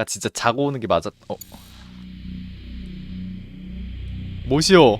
그니까 진짜 자고 오는 게 맞았 어 뭐시오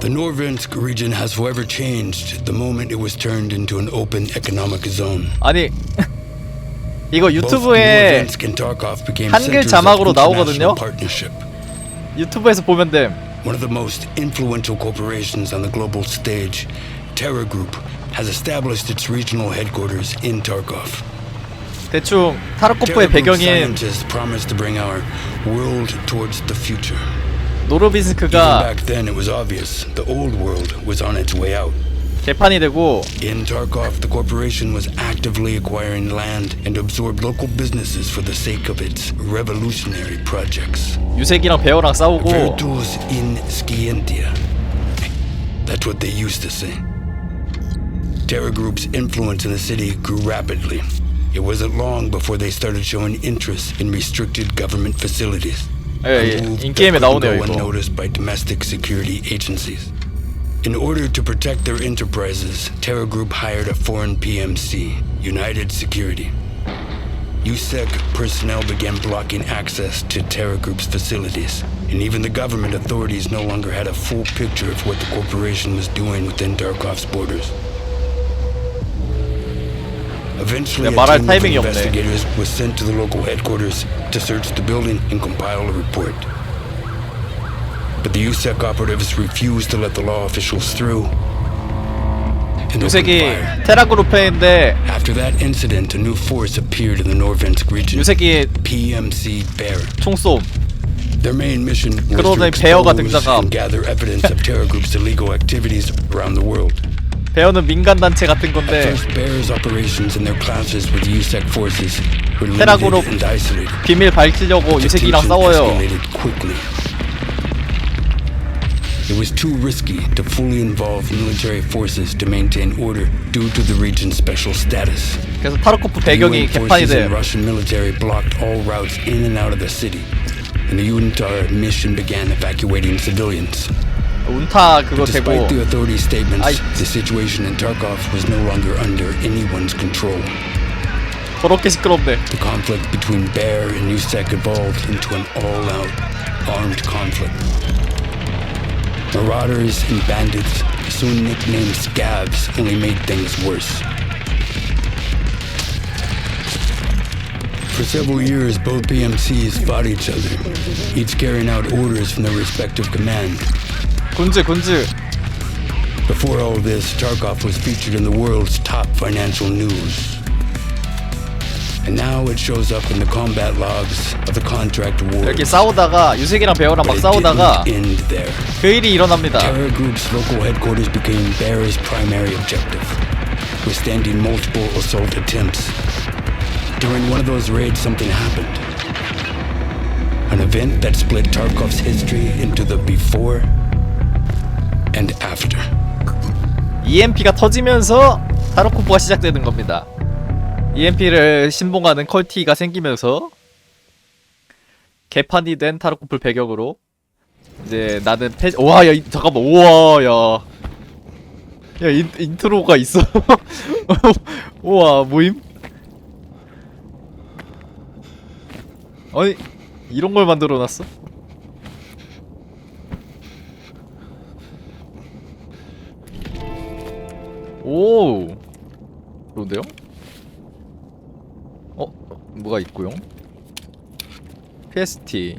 The Norvensk region has forever changed the moment it was turned into an open economic zone. 아니 이거 유튜브에 한글 자막으로 나오거든요? 유튜브에서 보면 됨 One of the most influential corporations on the global stage, Terra Group, has established its regional headquarters in Tarkov. 대충 Terra 타르코프의 Group 배경인 scientists promised to bring our world towards the future. Even 노르비스크가 back then, it was obvious the old world was on its way out. 개판이 되고 In Tarkov, the corporation was actively acquiring land and absorbed local businesses for the sake of its revolutionary projects. 유색이랑 베어랑 싸우고 Virtus in scientia. That's what they used to say. Terra Group's influence in the city grew rapidly. It wasn't long before they started showing interest in restricted government facilities. 예, 예. a move that 인게임에 couldn't 나오네요 go 이거 unnoticed by domestic security agencies. In order to protect their enterprises, Terra Group hired a foreign PMC, United Security. USEC personnel began blocking access to Terra Group's facilities, and even the government authorities no longer had a full picture of what the corporation was doing within Darkov's borders. Eventually, a team of investigators was sent to the local headquarters to search the building and compile a report. But the USEC operatives refused to let the law officials through. 유색이 fire. 테라 그룹페인데 After that incident, a new force appeared in the Norvensk region. 유색이 PMC Bear. 총쏘 Their main mission was to expose and gather evidence of Terra Group's illegal activities around the world. 베어는 민간 단체 같은 건데 first, Bear's operations and their clashes with USEC forces were 테라 limited 그룹 and isolated. 비밀 밝히려고 유색이랑 싸워요. It was too risky to fully involve military forces to maintain order due to the region's special status. 그래서 타르코프 The 배경이 UN 개판이 forces 돼 and Russian military blocked all routes in and out of the city, and the UNTAR mission began evacuating civilians. 운타 그거 되고 Despite the authorities' statements, 아이. the situation in Tarkov was no longer under anyone's control. 더럽게 시끄럽네 The conflict between Bear and USEC evolved into an all-out armed conflict. Marauders and bandits, soon nicknamed scabs, only made things worse. For several years, both PMCs fought each other, each carrying out orders from their respective command. 군즈 군즈 Before all this, Tarkov was featured in the world's top financial news. And now it shows up in the combat logs of the contract war. 이렇게 싸우다가 유색이랑 베어랑 막 But it 싸우다가 didn't end there. 그 일이 일어납니다 Terror Group's local headquarters became Bear's primary objective, withstanding multiple assault attempts. During one of those raids, something happened. An event that split Tarkov's history into the before and after. EMP가 터지면서 타르코프가 시작되는 겁니다 EMP를 신봉하는 컬티가 생기면서 개판이 된 타르코프를 배경으로 이제 나는 패 와야 잠깐만 우와 야 야, 인, 인트로가 있어. 우와, 모임? 아니, 이런 걸 만들어 놨어? 오, 그런데요? 어, 뭐가 있고요? PST.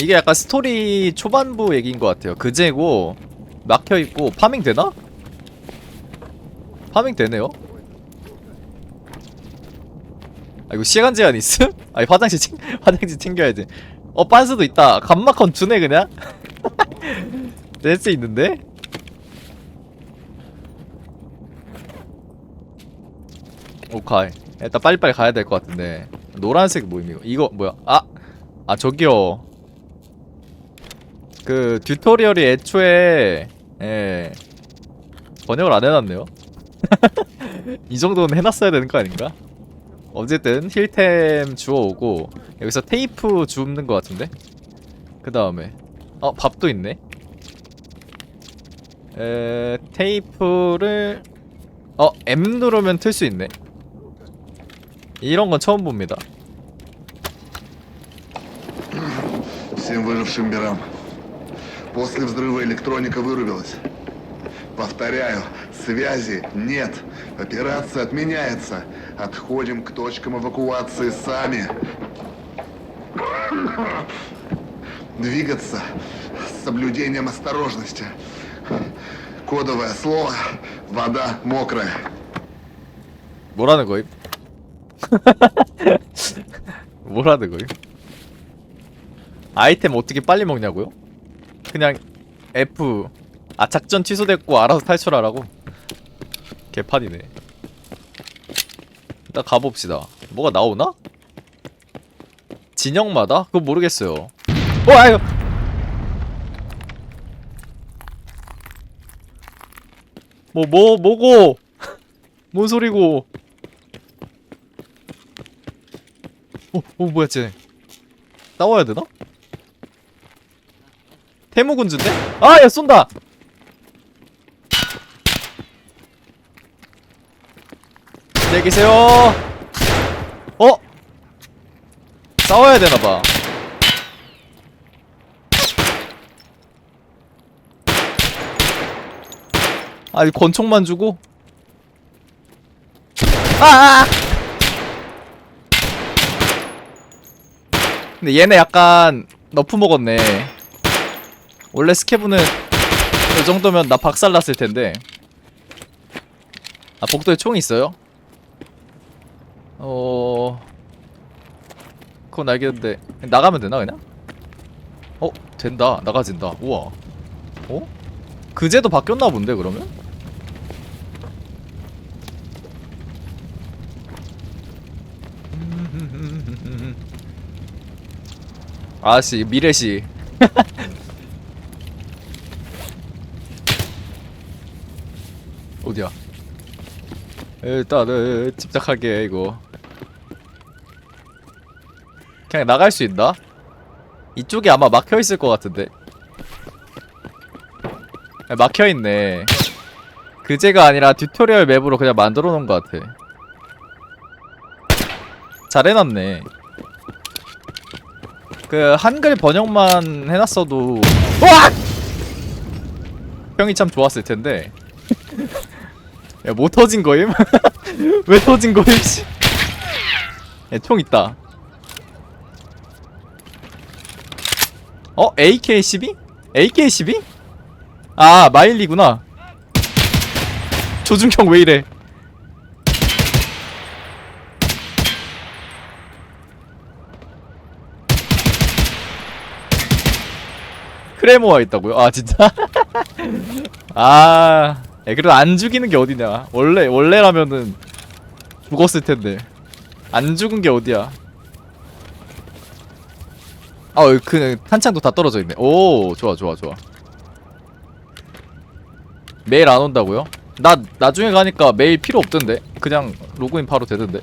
이게 약간 스토리 초반부 얘기인 것 같아요. 그제고, 막혀있고, 파밍 되나? 파밍 되네요. 아 이거 시간 제한 있음? 아니 화장실 챙 화장실 챙겨야지. 어 빤스도 있다. 감마컨 주네 그냥. 낼수 있는데? 오카이. 일단 빨리빨리 가야 될 것 같은데. 노란색 모임 이거. 이거 뭐야? 아, 아 저기요. 그 튜토리얼이 애초에 예 번역을 안 해놨네요. 이 정도는 해놨어야 되는 거 아닌가? 어쨌든 힐템 주워오고 여기서 테이프 줍는 거 같은데? 그 다음에 어 밥도 있네 에, 테이프를 어 M 누르면 틀 수 있네. 이런 건 처음 봅니다. Всем выжившим мирам. После взрыва электроника вырубилась. Повторяю, связи нет. Операция отменяется. Отходим к точкам эвакуации сами. Двигаться с соблюдением осторожности. Кодовое слово «Вода мокрая». 뭐라는 거임? 뭐라는 거임? 아이템 어떻게 빨리 먹냐고요? 그냥 F 아 작전 취소됐고 알아서 탈출하라고? 개판이네 일단 가봅시다 뭐가 나오나? 진영마다? 그거 모르겠어요 어 아유 뭐 뭐 뭐고 뭔 소리고 어, 어 뭐야 쟤 싸워야 되나? 태무 군주인데? 아, 야 쏜다. 안녕히 계세요. 어? 싸워야 되나 봐. 아니 권총만 주고 아! 근데 얘네 약간 너프 먹었네. 원래 스케브는 이 정도면 나 박살났을 텐데. 아 복도에 총 있어요? 어. 그건 알겠는데 나가면 되나 그냥? 어 된다 나가진다 우와 어? 그제도 바뀌었나 본데 그러면? 아씨 미래시. 어디야? 일단은 집착하게 이거. 그냥 나갈 수 있나? 이쪽이 아마 막혀있을 것 같은데. 야, 막혀있네. 그제가 아니라 튜토리얼 맵으로 그냥 만들어 놓은 것 같아. 잘 해놨네 그 한글 번역만 해놨어도 으악! 평이 참 좋았을 텐데 야 뭐 터진 거임? 왜 터진 거임 씨? 야 총 있다 어? AK12? AK12? 아 마일리구나 조준경 왜 이래 크레모가 있다고요? 아 진짜? 아, 야, 그래도 안 죽이는 게 어디냐? 원래 원래라면은 죽었을 텐데 안 죽은 게 어디야? 아, 그 탄창도 다 떨어져 있네. 오, 좋아, 좋아, 좋아. 메일 안 온다고요? 나 나중에 가니까 메일 필요 없던데. 그냥 로그인 바로 되던데.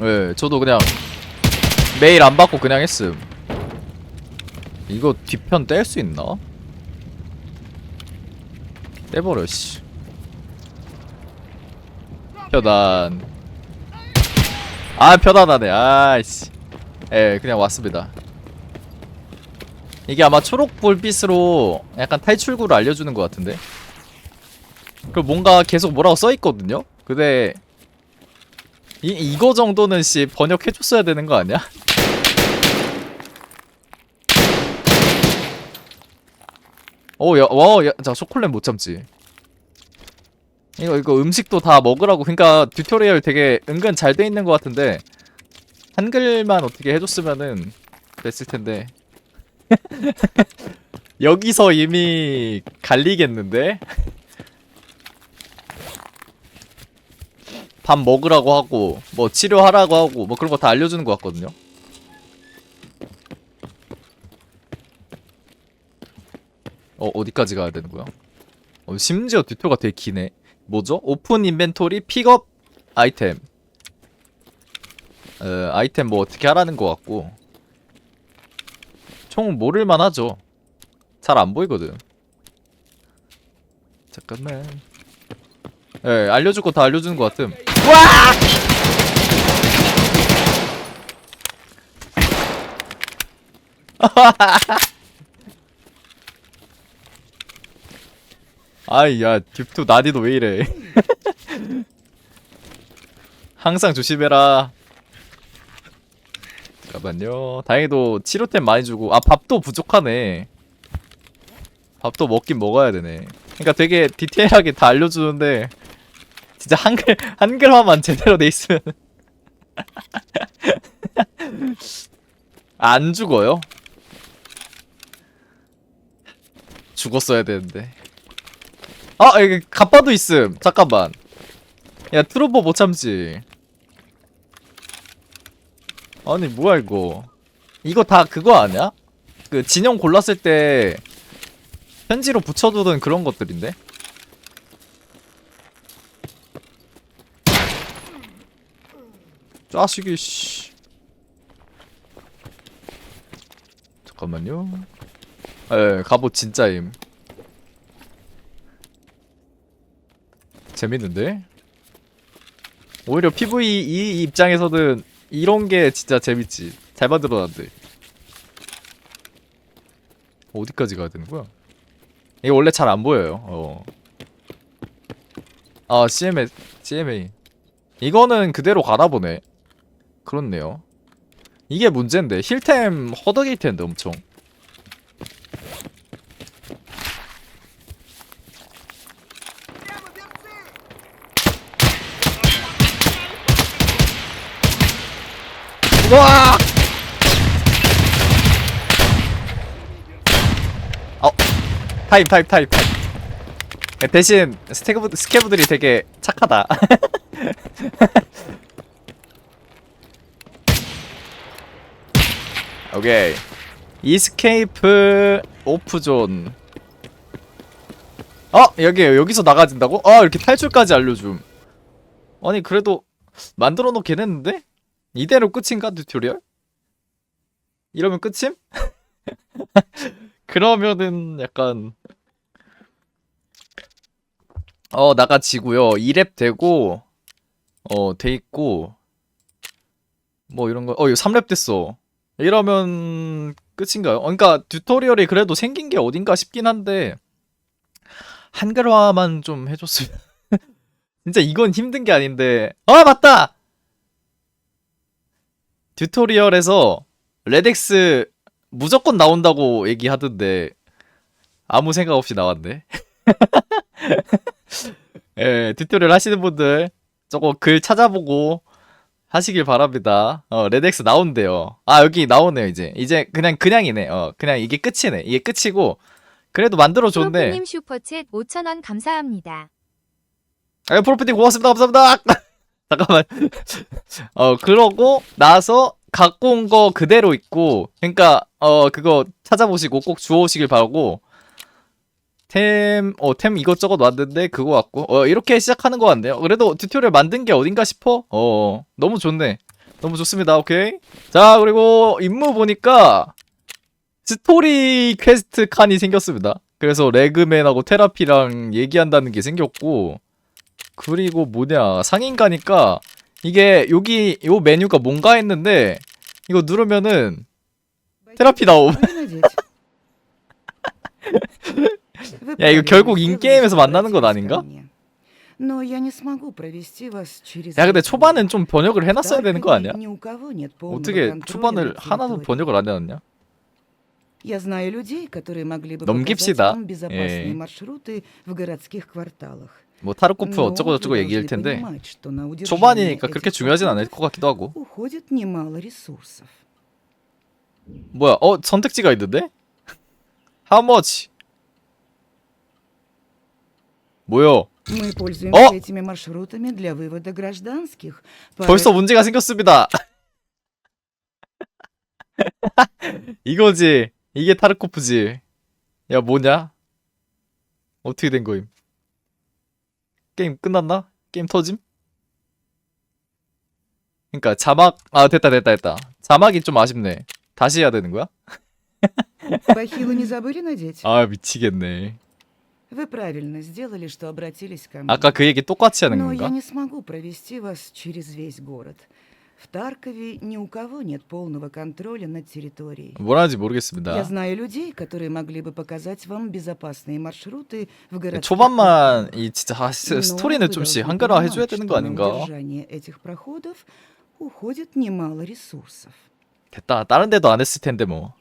네, 저도 그냥 메일 안 받고 그냥 했음. 이거 뒤편 뗄 수 있나? 떼버려 씨. 편안. 아 편안하네. 아이씨. 예, 그냥 왔습니다. 이게 아마 초록 불빛으로 약간 탈출구를 알려주는 것 같은데. 그 뭔가 계속 뭐라고 써 있거든요. 근데 이 이거 정도는 씨 번역해줬어야 되는 거 아니야? 오, 야, 와, 야, 자, 초콜릿 못 참지. 이거, 이거 음식도 다 먹으라고. 그니까, 튜토리얼 되게 은근 잘 돼 있는 것 같은데, 한글만 어떻게 해줬으면은 됐을 텐데. 여기서 이미 갈리겠는데? 밥 먹으라고 하고, 뭐 치료하라고 하고, 뭐 그런 거 다 알려주는 것 같거든요. 어, 어디까지 가야 되는 거야? 어, 심지어 튜토가 되게 기네. 뭐죠? 오픈 인벤토리 픽업 아이템. 어, 아이템 뭐 어떻게 하라는 것 같고. 총 모를만 하죠. 잘 안 보이거든. 잠깐만. 예, 알려줄 거 다 알려주는 것 같음. 아이, 야, 듀투 나디도 왜 이래. 항상 조심해라. 잠깐만요. 다행히도 치료템 많이 주고 아 밥도 부족하네. 밥도 먹긴 먹어야 되네. 그러니까 되게 디테일하게 다 알려주는데 진짜 한글 한글화만 제대로 돼 있으면 안 죽어요? 죽었어야 되는데. 아 여기 갑바도 있음. 잠깐만. 야 트로버 못 참지. 아니 뭐야 이거 이거 다 그거 아니야? 그 진영 골랐을 때 편지로 붙여두던 그런 것들인데? 짜식이 씨 잠깐만요 에 갑옷 진짜임 재밌는데? 오히려 PV 이 입장에서는 이런 게 진짜 재밌지. 잘 만들어놨는데. 어디까지 가야 되는 거야? 이게 원래 잘 안 보여요. 어. 아, CMA, CMA. 이거는 그대로 가나 보네. 그렇네요. 이게 문제인데. 힐템 허덕일 텐데, 엄청. 타임, 타임, 타임, 타임. 야, 대신 스케브 스케브들이 되게 착하다. 오케이. 이스케이프 오프존. 어, 여기 여기서 나가진다고? 아, 이렇게 탈출까지 알려줌. 아니 그래도 만들어 놓긴 했는데? 이대로 끝인가 튜토리얼? 이러면 끝임? 그러면은 약간 어 나가지고요. 2랩 되고 어 돼 있고 뭐 이런 거어 이거 3랩 됐어. 이러면 끝인가요? 어, 그러니까 튜토리얼이 그래도 생긴 게 어딘가 싶긴 한데 한글화만 좀 해줬으면 진짜 이건 힘든 게 아닌데. 아 맞다! 튜토리얼에서 레덱스 무조건 나온다고 얘기하던데 아무 생각 없이 나왔네. 예, 튜토리얼 하시는 분들 저거 글 찾아보고 하시길 바랍니다. 어, 레덱스 나온대요. 아, 여기 나오네요, 이제. 이제 그냥 그냥이네. 어, 그냥 이게 끝이네. 이게 끝이고 그래도 만들어 줬네. 프로프님 슈퍼챗 5,000원 감사합니다. 아, 프로필팅 고맙습니다. 감사합니다. 잠깐만. 어, 그러고 나서 갖고 온 거 그대로 있고, 그러니까 어 그거 찾아보시고 꼭 주워오시길 바라고. 템, 어, 템 이것저것 왔는데 그거 왔고, 어, 이렇게 시작하는 거 같네요. 그래도 튜토리얼 만든 게 어딘가 싶어? 어, 너무 좋네. 너무 좋습니다. 오케이. 자, 그리고 임무 보니까 스토리 퀘스트 칸이 생겼습니다. 그래서 레그맨하고 테라피랑 얘기한다는 게 생겼고, 그리고 뭐냐 상인 가니까 이게 여기 요 메뉴가 뭔가 했는데 이거 누르면은 테라피 나옴. 야 이거 결국 인게임에서 만나는 건 아닌가? 야야 근데 초반엔 좀 번역을 해놨어야 놨어야 되는 거 아니야? 어떻게 초반을 하나도 번역을 안 해놨냐? 넘깁시다. 넘깁시다. 예. 예. 뭐 타르코프 어쩌고 저쩌고 얘기일 텐데 초반이니까 그렇게 중요하진 않을 것 같기도 하고 뭐야 어 선택지가 있는데? How much? 뭐야 어? 벌써 문제가 생겼습니다. 이거지. 이게 타르코프지. 야, 뭐냐? 어떻게 된 거임? 게임 끝났나? 게임 터짐? 그니까 자막 아 됐다 됐다 됐다. 자막이 좀 아쉽네. 다시 해야 되는 거야? Бахилу не забыли надеть? 아 미치겠네. Вы правильно сделали, что обратились ко мне. 아까 그 얘기 똑같이 하는 Но я 건가? не смогу провести вас через весь город. В Таркове ни у кого нет полного контроля над территорией. 뭐라는지 Я 모르겠습니다. знаю людей, которые могли бы показать вам безопасные маршруты в городских 초반만 кварталах. 이 진짜 아, 스- Но 스토리는 вы 좀씩 должны 한글화 понимать, 해줘야 되는 거 что на 아닌가? удержание этих проходов уходит немало ресурсов. 됐다. 다른 데도 안 했을 텐데 뭐.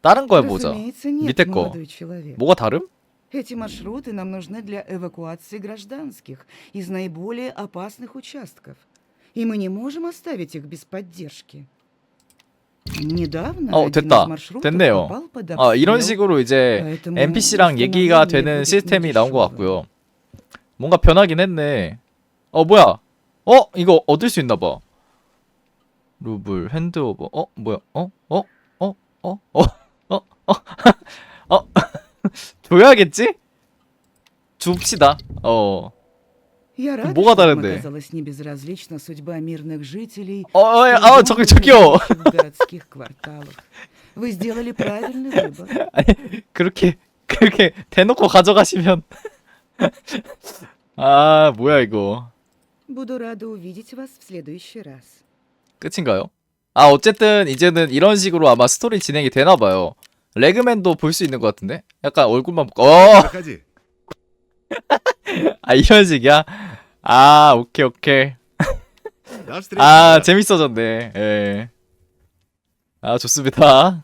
다른 거 해보자. Разумеется, нет, 밑에 거. молодой человек. 뭐가 다름? Эти маршруты нам нужны для эвакуации гражданских из наиболее опасных участков. и мы не можем оставить их без поддержки. 어 됐다. 됐네요. 아, 이런 식으로 이제 NPC랑 얘기가 되는 시스템이 나온 것 같고요. 뭔가 변하긴 했네. 어 뭐야? 어 이거 얻을 수 있나봐. 루블 핸드오버. 어 뭐야? 어 어 어 어 어 어 어어 어, 어, 어, 줘야겠지? 줍시다. 어. Я рада, 뭐가 что вам 다른데? оказалась не безразлична судьба мирных жителей, 어, 어, 어, и 저기 дома, 저기요. живущих в городских кварталах. Вы сделали правильный выбор. 아니 그렇게 그렇게 대놓고 가져가시면 아 뭐야 이거 Буду рада увидеть вас в следующий раз. 끝인가요? 아 어쨌든 이제는 이런 식으로 아마 스토리 진행이 되나 봐요. 레그맨도 볼 수 있는 것 같은데? 약간 얼굴만 보- 어! Проходи. 아 이런 식이야? 아 오케이 오케이. 아 재밌어졌네. 예아 좋습니다.